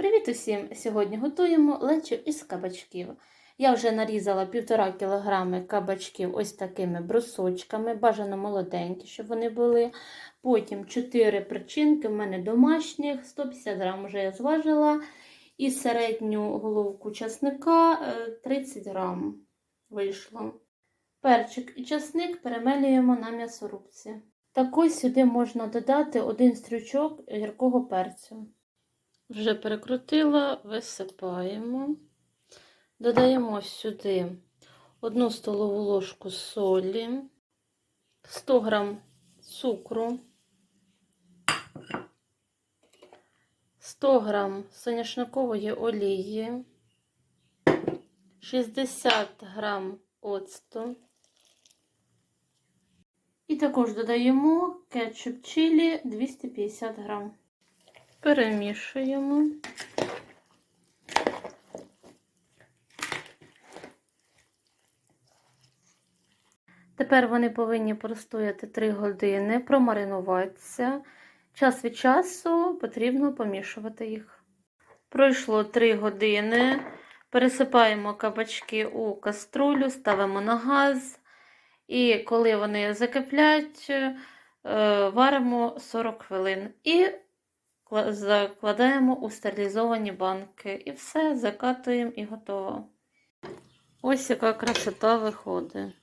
Привіт усім! Сьогодні готуємо лечо із кабачків. Я вже нарізала 1,5 кг кабачків ось такими брусочками, бажано молоденькі, щоб вони були. Потім 4 причинки в мене домашніх, 150 грам вже я зважила. І середню головку часника е, 30 грам вийшло. Перчик і часник перемелюємо на м'ясорубці. Також сюди можна додати один стрючок гіркого перцю. Вже перекрутила, висипаємо. Додаємо сюди 1 столову ложку солі, 100 г цукру, 100 г соняшникової олії, 60 г оцту. І також додаємо кетчуп чилі 250 грам. Перемішуємо. Тепер вони повинні простояти 3 години, промаринуватися. Час від часу потрібно помішувати їх. Пройшло 3 години. Пересипаємо кабачки у каструлю, ставимо на газ. І коли вони закиплять, е, варимо 40 хвилин. І закладаємо у стерилізовані банки. І все, закатуємо і готово. Ось яка красота виходить.